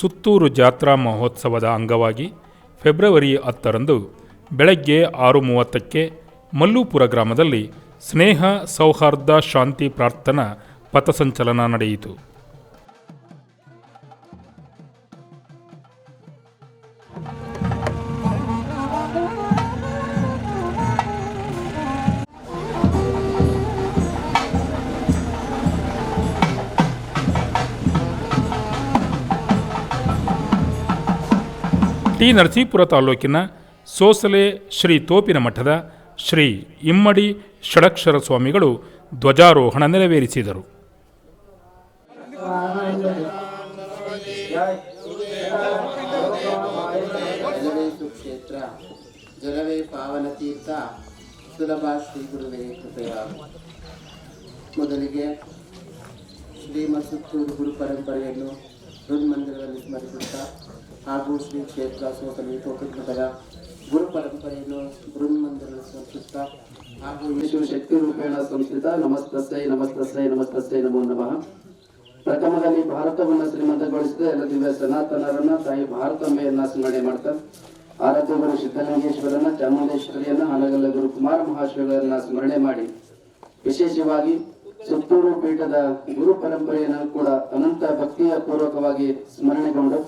ಸುತ್ತೂರು ಜಾತ್ರಾ ಮಹೋತ್ಸವದ ಅಂಗವಾಗಿ ಫೆಬ್ರವರಿ ಹತ್ತರಂದು ಬೆಳಗ್ಗೆ ಆರು ಮೂವತ್ತಕ್ಕೆ ಮಲ್ಲೂಪುರ ಗ್ರಾಮದಲ್ಲಿ ಸ್ನೇಹ, ಸೌಹಾರ್ದ, ಶಾಂತಿ ಪ್ರಾರ್ಥನಾ ಪಥಸಂಚಲನ ನಡೆಯಿತು. ಟಿ ನರಸೀಪುರ ತಾಲೂಕಿನ ಸೋಸಲೆ ಶ್ರೀ ತೋಪಿನ ಮಠದ ಶ್ರೀ ಇಮ್ಮಡಿ ಷಡಕ್ಷರ ಸ್ವಾಮಿಗಳು ಧ್ವಜಾರೋಹಣ ನೆರವೇರಿಸಿದರು. ಶ್ರೀ ಮೊದಲಿಗೆ ಶ್ರೀಮತ್ ಸುತ್ತೂರು ಗುರು ಪರಂಪರೆಯನ್ನು ಮಂದಿರದಲ್ಲಿ ಸ್ಮರಿಸುತ್ತಾ ಹಾಗೂ ಶ್ರೀ ಕ್ಷೇತ್ರ ತೋಪಿಮಠದ ಗುರು ಪರಂಪರೆಯನ್ನು ಮಂದಿರದಲ್ಲಿ ಸ್ಮರಿಸುತ್ತಾ ಹಾಗೂ ವಿಶ್ವ ಶಕ್ತಿ ರೂಪೇಣ ಸಂಸ್ಥಿತ ನಮಸ್ತಸ್ಸೈ ನಮಸ್ತಸ್ಸೈ ನಮಸ್ತಸ್ಸೈ ನಮೋ ನಮಃ. ಪ್ರಥಮದಲ್ಲಿ ಭಾರತವನ್ನು ಶ್ರೀಮಂತಗೊಳಿಸಿದ ಎಲ್ಲ ದಿವ್ಯ ಸನಾತನರನ್ನ ತಾಯಿ ಭಾರತಾಂಬೆಯನ್ನ ಸ್ಮರಣೆ ಮಾಡ್ತಾ ಆರಾಧ್ಯ ಗುರು ಸಿದ್ದಲಿಂಗೇಶ್ವರನ ಚಾಮುಂಡೇಶ್ವರಿಯನ್ನ, ಹಾನಗಲ್ಲ ಗುರು ಕುಮಾರ ಮಹಾಶಿವರನ್ನ ಸ್ಮರಣೆ ಮಾಡಿ, ವಿಶೇಷವಾಗಿ ಸುತ್ತೂರು ಪೀಠದ ಗುರು ಪರಂಪರೆಯನ್ನು ಕೂಡ ಅನಂತ ಪೂರ್ವಕವಾಗಿ ಸ್ಮರಣೆಗೊಂಡು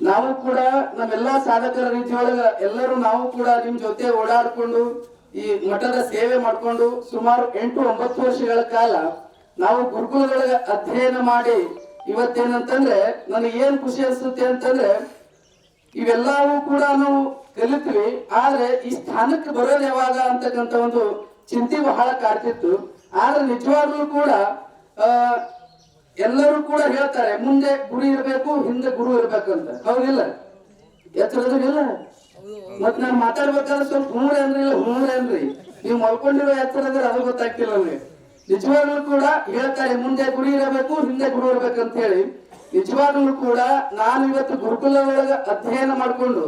ನಾವು ಕೂಡ ನಮ್ಮೆಲ್ಲಾ ಸಾಧಕರ ರೀತಿಯೊಳಗ ಎಲ್ಲರೂ ನಾವು ಕೂಡ ನಿಮ್ ಜೊತೆ ಓಡಾಡ್ಕೊಂಡು ಈ ಮಠದ ಸೇವೆ ಮಾಡ್ಕೊಂಡು ಸುಮಾರು ಎಂಟು ಒಂಬತ್ತು ವರ್ಷಗಳ ಕಾಲ ನಾವು ಗುರುಕುಲಗಳ ಅಧ್ಯಯನ ಮಾಡಿ ಇವತ್ತೇನಂತಂದ್ರೆ ನನಗೆ ಏನ್ ಖುಷಿ ಅನ್ಸುತ್ತೆ ಅಂತಂದ್ರೆ ಇವೆಲ್ಲವೂ ಕೂಡ ನಾವು ಕಲಿತ್ವಿ, ಆದ್ರೆ ಈ ಸ್ಥಾನಕ್ಕೆ ಬರೋದು ಯಾವಾಗ ಅಂತಕ್ಕಂಥ ಒಂದು ಚಿಂತೆ ಬಹಳ ಕಾಡ್ತಿತ್ತು. ಆದ್ರೆ ನಿಜವಾಗ್ಲೂ ಕೂಡ, ಆ ಎಲ್ಲರೂ ಕೂಡ ಹೇಳ್ತಾರೆ, ಮುಂದೆ ಗುರು ಇರಬೇಕು, ಹಿಂದೆ ಗುರು ಇರ್ಬೇಕಂತ. ಹೌದಿಲ್ಲ? ಎತ್ತರದಿಲ್ಲ ಮತ್ ನಾನು ಮಾತಾಡ್ಬೇಕಾದ್ರೆ ಸ್ವಲ್ಪ ಹೂಳೆ ಅಂದ್ರಿ, ಇಲ್ಲ ಹೂಳೆ ಅನ್ರಿ ನೀವು ಮಲ್ಕೊಂಡಿರೋ ಎತ್ತರದ್ರೆ ಅದು ಗೊತ್ತಾಗ್ತಿಲ್ಲ ನಮ್ಗೆ ನಿಜವಾಗ್ಲೂ ಕೂಡ ಹೇಳ್ತಾರೆ, ಮುಂದೆ ಗುರು ಇರಬೇಕು, ಹಿಂದೆ ಗುರು ಇರ್ಬೇಕಂತ ಹೇಳಿ. ನಿಜವಾಗ್ಲೂ ಕೂಡ ನಾನು ಇವತ್ತು ಗುರುಕುಲ ಒಳಗ ಅಧ್ಯಯನ ಮಾಡ್ಕೊಂಡು